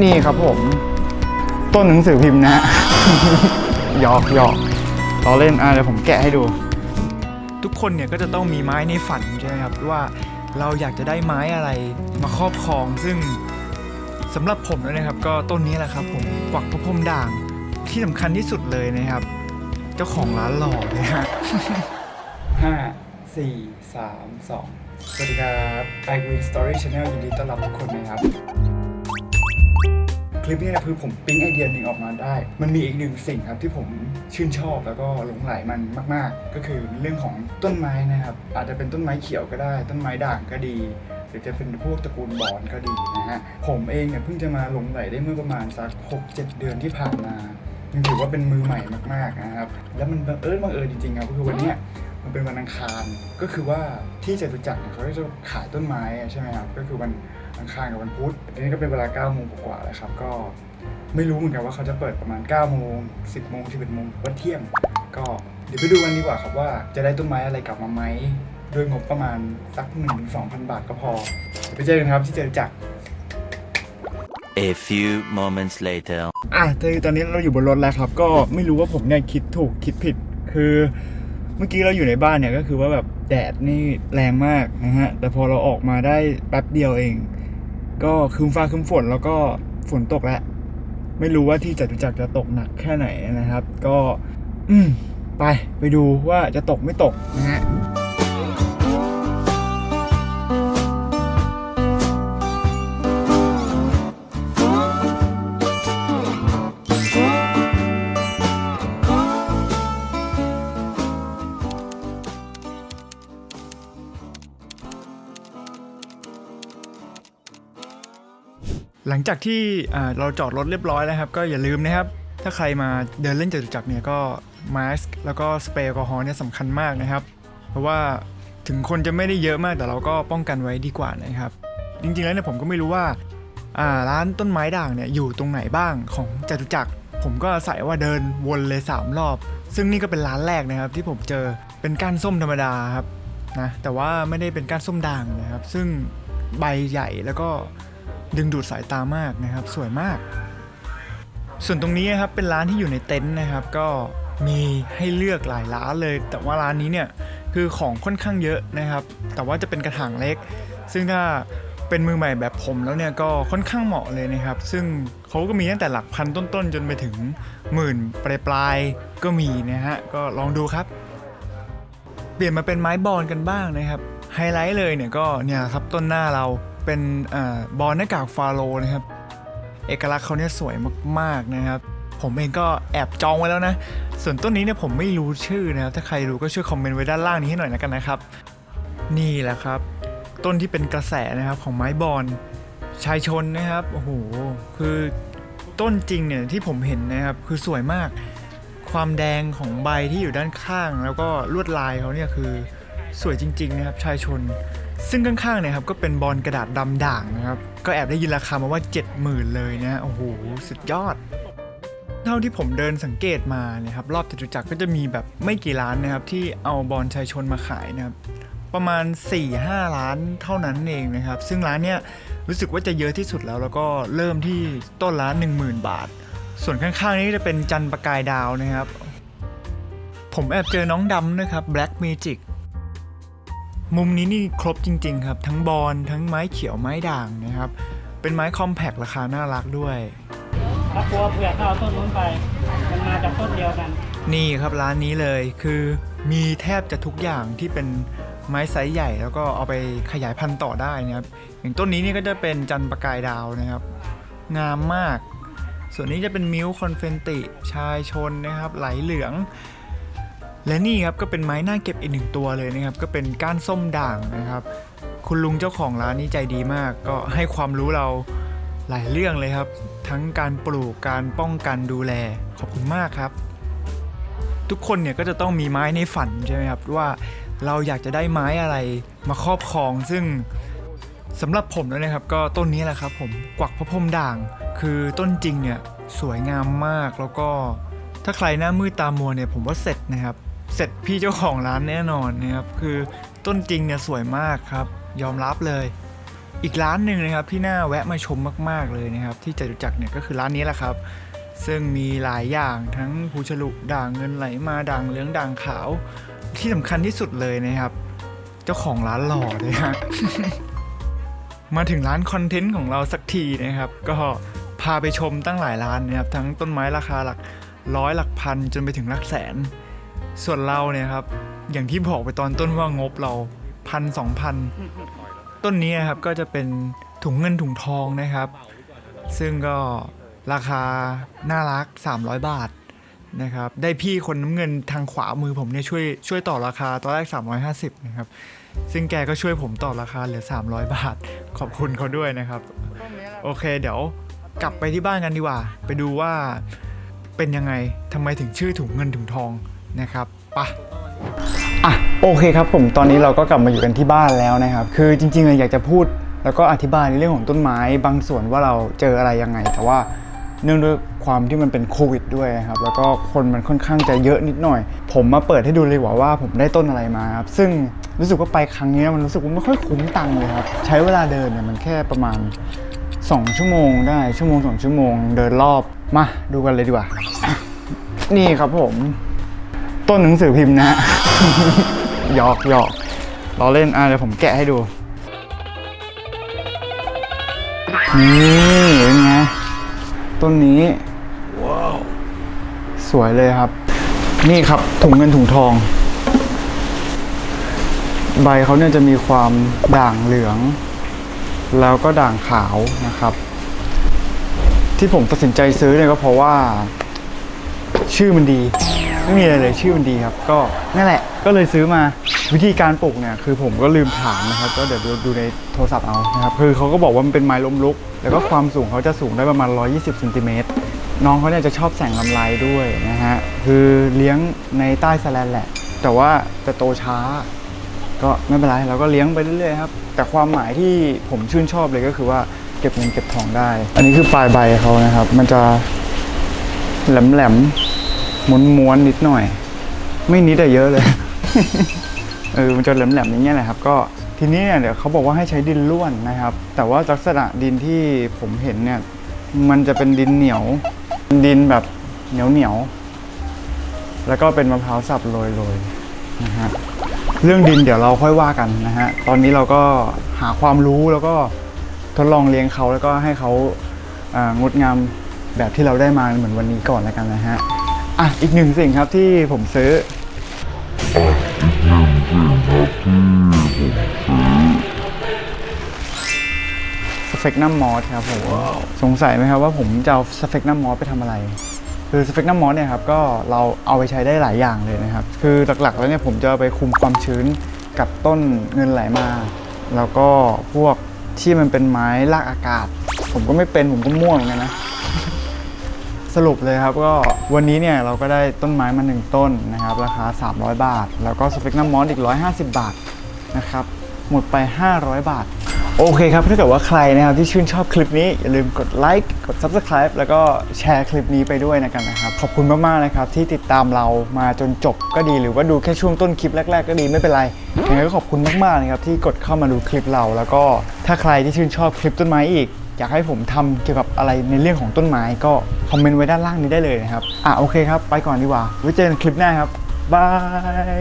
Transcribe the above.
นี่ครับผม ต้นหนังสือพิมพ์นะฮะ หยอกหยอกล้อเล่นอะเดี๋ยวผมแกะให้ดู ทุกคนเนี่ยก็จะต้องมีไม้ในฝันใช่ไหมครับว่าเราอยากจะได้ไม้อะไรมาครอบครอง ซึ่งสำหรับผมแล้วนะครับ ก็ต้นนี้แหละครับ ผมกวักพระพรหมด่างที่สำคัญที่สุดเลยนะครับ เจ้าของร้านหล่อเลยฮะ ห้าสี่สามสองสวัสดีครับไอ Green Story Channel ยินดีต้อนรับทุกคนนะครับค ลิปนี้นะคือผมปิ๊งไอเดียหนึ่งออกมาได้ มันมีอีกหนึ่งสิ่งครับที่ผมชื่นชอบแล้วก็หลงไหลมันมาก ๆ ก็คือเรื่องของต้นไม้นะครับ อาจจะเป็นต้นไม้เขียวก็ได้ ต้นไม้ด่างก็ดีหรือจะเป็นพวกตระกูลบอนก็ดีนะฮะ ผมเองเนี่ยเพิ่งจะมาหลงไหลได้เมื่อประมาณสัก6-7 เดือนที่ผ่านมายังถือว่าเป็นมือใหม่มากๆนะครับ แล้วมันบังเอิญบังเอิญจริงๆครับก็คือวันนี้มันเป็นวันอังคาร ก็คือว่าที่จตุจักรเขาจะขายต้นไม้ใช่ไหมครับ ก็คือวัน อังคารกับวันพุธทีนี้ก็เป็นเวลา9โมงกว่าๆแล้วครับก็ไม่รู้เหมือนกันว่าเขาจะเปิดประมาณ9โมง10โมง11โมงวันเที่ยงก็เดี๋ยวไปดูกันดีกว่าครับว่าจะได้ต้นไม้อะไรกลับมาไหมด้วยงบประมาณสัก1 2 0 0 0 บาทก็พอเดี๋ยวไปเจอกันครับที่จตุจักร A few moments later. อะตอนนี้เราอยู่บนรถแล้วครับ ก็ไม่รู้ว่าผมเนี่ยคิดถูกคิดผิด คือเมื่อกี้เราอยู่ในบ้านเนี่ยก็คือว่าแบบแดดนี่แรงมากนะฮะ แต่พอเราออกมาได้แป๊บเดียวเอง ก็คืมฟ้าคืมฝนแล้วก็ฝนตกแล้วไม่รู้ว่าที่จตุจักรจะตกหนักแค่ไหนนะครับ ก็ อืมไปไปดูว่าจะตกไม่ตกนะฮะ หลังจากที่เราจอดรถเรียบร้อยแล้วครับ ก็อย่าลืมนะครับ ถ้าใครมาเดินเล่นจตุจักรเนี่ยก็มาสก์แล้วก็สเปรย์แอลกอฮอล์เนี่ยสำคัญมากนะครับ เพราะว่าถึงคนจะไม่ได้เยอะมากแต่เราก็ป้องกันไว้ดีกว่านะครับ จริงๆแล้วเนี่ยผมก็ไม่รู้ว่าอ่าร้านต้นไม้ด่างเนี่ยอยู่ตรงไหนบ้างของจตุจักร ผมก็อาศัยว่าเดินวนเลย 3 รอบ ซึ่งนี่ก็เป็นร้านแรกนะครับที่ผมเจอเป็นก้านส้มธรรมดาครับนะแต่ว่าไม่ได้เป็นก้านส้มด่างนะครับ ซึ่งใบใหญ่แล้วก็ ดึงดูดสายตามากนะครับ สวยมาก ส่วนตรงนี้ครับเป็นร้านที่อยู่ในเต็นท์นะครับ ก็มีให้เลือกหลายร้านเลย แต่ว่าร้านนี้เนี่ยคือของค่อนข้างเยอะนะครับ แต่ว่าจะเป็นกระถางเล็ก ซึ่งถ้าเป็นมือใหม่แบบผมแล้วเนี่ยก็ค่อนข้างเหมาะเลยนะครับ ซึ่งเขาก็มีตั้งแต่หลักพันต้นๆ จนไปถึงหมื่นปลายๆก็มีนะฮะก็ลองดูครับ เปลี่ยนมาเป็นไม้บอลกันบ้างนะครับไฮไลท์เลยเนี่ยก็เนี่ยครับต้นหน้าเรา เป็นอบอลหน้ากากฟาโลนะครับ เอกลักษณ์เขาเนี่ยสวยมากๆนะครับ ผมเองก็แอบจองไว้แล้วนะ ส่วนต้นนี้เนี่ยผมไม่รู้ชื่อนะครับ ถ้าใครรู้ก็ช่วยคอมเมนต์ไว้ด้านล่างนี้ให้หน่อยนะกันนะครับ นี่แหละครับ ต้นที่เป็นกระแสนะครับของไม้บอลชายชนนะครับ โอ้โห คือต้นจริงเนี่ยที่ผมเห็นนะครับคือสวยมาก ความแดงของใบที่อยู่ด้านข้าง แล้วก็ลวดลายเขาเนี่ยคือสวยจริง ๆ นะครับ ชายชน ซึ่งข้างๆเนี่ยครับก็เป็นบอลกระดาษดำด่างนะครับ ก็แอบได้ยินราคามาว่า 70,000 เลยนะโอ้โหสุดยอด เท่าที่ผมเดินสังเกตมาเนี่ยครับรอบจตุจักรก็จะมีแบบไม่กี่ร้านนะครับที่เอาบอลชายชนมาขายนะครับประมาณ 4-5ล้านเท่านั้นเองนะครับ ซึ่งร้านเนี้ยรู้สึกว่าจะเยอะที่สุดแล้ว แล้วก็เริ่มที่ต้นละ10,000 บาท ส่วนข้างๆนี้จะเป็นจันประกายดาวนะครับ ผมแอบเจอน้องดำนะครับ Black Magic มุมนี้นี่ครบจริง ๆ ครับ ทั้งบอลทั้งไม้เขียวไม้ด่างนะครับ เป็นไม้คอมแพคราคาน่ารักด้วยถ้ากลัวเผื่อเขาเอาต้นนู้นไป มันมาจากต้นเดียวกัน นี่ครับร้านนี้เลยคือมีแทบจะทุกอย่างที่เป็นไม้ไซส์ใหญ่ แล้วก็เอาไปขยายพันธุ์ต่อได้นะครับ อย่างต้นนี้นี่ก็จะเป็นจันทร์ประกายดาวนะครับ งามมาก ส่วนนี้จะเป็นมิวคอนเฟนติชายชนนะครับ ไหลเหลือง และนี่ครับก็เป็นไม้หน่าเก็บอีกหนึ่งตัวเลยนะครับ ก็เป็นก้านส้มด่างนะครับ คุณลุงเจ้าของร้านนี้ใจดีมาก ก็ให้ความรู้เราหลายเรื่องเลยครับ ทั้งการปลูกการป้องกันดูแลขอบคุณมากครับ ทุกคนเนี่ยก็จะต้องมีไม้ในฝันใช่ไหมครับว่าเราอยากจะได้ไม้อะไรมาครอบครอง ซึ่งสำหรับผมแล้วนะครับ ก็ต้นนี้แหละครับผมกวักพระพรมด่าง คือต้นจริงเนี่ยสวยงามมากแล้วก็ถ้าใครหน้ามืดตามัวเนี่ยผมว่าเสร็จนะครับ เสร็จพี่เจ้าของร้านแน่นอนนะครับคือต้นจริงเนี่ยสวยมากครับ ยอมรับเลย อีกร้านหนึ่งนะครับที่น่าแวะมาชมมาก ๆเลยนะครับ ที่จตุจักรเนี่ยก็คือร้านนี้แหละครับ ซึ่งมีหลายอย่างทั้งภูฉลุด่างเงินไหลมาด่างเหลืองด่างขาวที่สำคัญที่สุดเลยนะครับ เจ้าของร้านหล่อเลยฮะมาถึงร้านคอนเทนต์ของเราสักทีนะครับ ก็พาไปชมตั้งหลายร้านนะครับ ทั้งต้นไม้ราคาหลักร้อยหลักพันจนไปถึงหลักแสน ส่วนเราเนี่ยครับ อย่างที่บอกไปตอนต้นว่างบเราพันสองพันต้นนี้นะครับก็จะเป็นถุงเงินถุงทองนะครับ ซึ่งก็ราคาน่ารัก 300 บาทนะครับ ได้พี่คนน้ำเงินทางขวามือผมเนี่ยช่วยช่วยต่อราคาตอนแรก 350นะครับ ซึ่งแกก็ช่วยผมต่อราคาเหลือ 300 บาท ขอบคุณเขาด้วยนะครับ โอเค เดี๋ยวกลับไปที่บ้านกันดีกว่า ไปดูว่าเป็นยังไงทำไมถึงชื่อถุงเงินถุงทอง นะครับปะอะโอเคครับผมตอนนี้เราก็กลับมาอยู่กันที่บ้านแล้วนะครับ คือจริงๆเลยอยากจะพูดแล้วก็อธิบายในเรื่องของต้นไม้ บางส่วนว่าเราเจออะไรยังไง แต่ว่าเนื่องด้วยความที่มันเป็นโควิดด้วยครับ แล้วก็คนมันค่อนข้างจะเยอะนิดหน่อย ผมมาเปิดให้ดูเลยว่าว่าผมได้ต้นอะไรมาครับ ซึ่งรู้สึกว่าไปครั้งนี้มันรู้สึกว่าไม่ค่อยคุ้มตังค์เลยครับ ใช้เวลาเดินเนี่ยมันแค่ประมาณ 2 ชั่วโมงได้ชั่วโมง2ชั่วโมง เดินรอบมาดูกันเลยดีกว่า นี่ครับผม ต้นหนังสือพิมพ์นะฮะ หยอกหยอกเราเล่นอะเดี๋ยวผมแกะให้ดู นี่เป็นไงต้นนี้สวยเลยครับ นี่ครับถุงเงินถุงทอง ใบเขาเนี่ยจะมีความด่างเหลือง แล้วก็ด่างขาวนะครับ ที่ผมตัดสินใจซื้อเนี่ยก็เพราะว่า ชื่อมันดี ไม่มีอะไรเลยชื่อมันดีครับ ก็นั่นแหละ ก็เลยซื้อมาวิธีการปลูกเนี่ยคือผมก็ลืมถามนะครับ ก็เดี๋ยวดูในโทรศัพท์เอานะครับคือเขาก็บอกว่ามันเป็นไม้ล้มลุก แล้วก็ความสูงเขาจะสูงได้ประมาณ 120เซนติเมตรน้องเขาเนี่ยจะชอบแสงลำไรด้วยนะฮะคือเลี้ยงในใต้แสแลนแหละ แต่ว่าจะโตช้า ก็ไม่เป็นไรเราก็เลี้ยงไปเรื่อยๆครับแต่ความหมายที่ผมชื่นชอบเลยก็คือว่าเก็บเงินเก็บทองได้ อันนี้คือปลายใบเขานะครับ มันจะแหลมๆ ม้วนๆนิดหน่อย ไม่นิดแต่เยอะเลย เออมันจะแหลมๆอย่างเงี้ยแหละครับ ก็ทีนี้เนี่ยเดี๋ยวเขาบอกว่าให้ใช้ดินร่วนนะครับ แต่ว่าลักษณะดินที่ผมเห็นเนี่ย มันจะเป็นดินเหนียว ดินแบบเหนียวเหนียวๆแล้วก็เป็นมะพร้าวสับโรยๆนะฮะเรื่องดินเดี๋ยวเราค่อยว่ากันนะฮะตอนนี้เราก็หาความรู้แล้วก็ทดลองเลี้ยงเขาแล้วก็ให้เขางดงามแบบที่เราได้มาเหมือนวันนี้ก่อนแล้วกันนะฮะ อะอีกหนึ่งสิ่งครับที่ผมซื้อสเฟกนัมมอสครับผมสงสัยไหมครับว่าผมจะเอาสเฟกนัมมอสไปทำอะไร คือสเฟกนัมมอสเนี่ยครับก็เราเอาไปใช้ได้หลายอย่างเลยนะครับ คือหลักๆ แล้วเนี่ยผมจะไปคุมความชื้นกับต้นเงินไหลมา แล้วก็พวกที่มันเป็นไม้รากอากาศ ผมก็ไม่เป็นผมก็ม่วงเหมือนกันนะ สรุปเลยครับก็วันนี้เนี่ยเราก็ได้ต้นไม้มาหนึ่งต้นนะครับ ราคา 300 บาท แล้วก็สเปกนัมมอสอีก 150 บาทนะครับหมดไป 500 บาท โอเคครับถ้าเกิดว่าใครนะครับที่ชื่นชอบคลิปนี้ อย่าลืมกดไลค์กด Subscribe แล้วก็แชร์คลิปนี้ไปด้วยนะกันนะครับ ขอบคุณมาก ๆ นะครับ ที่ติดตามเรามาจนจบก็ดีหรือว่าดูแค่ช่วงต้นคลิปแรก ๆ ก็ดีไม่เป็นไรยังไงก็ขอบคุณมาก ๆ นะครับที่กดเข้ามาดูคลิปเรา แล้วก็ถ้าใครที่ชื่นชอบคลิปต้นไม้อีก อยากให้ผมทำเกี่ยวกับอะไรในเรื่องของต้นไม้ก็คอมเมนต์ไว้ด้านล่างนี้ได้เลยนะครับ อะโอเคครับ ไปก่อนดีกว่าไว้เจอกันคลิปหน้าครับบาย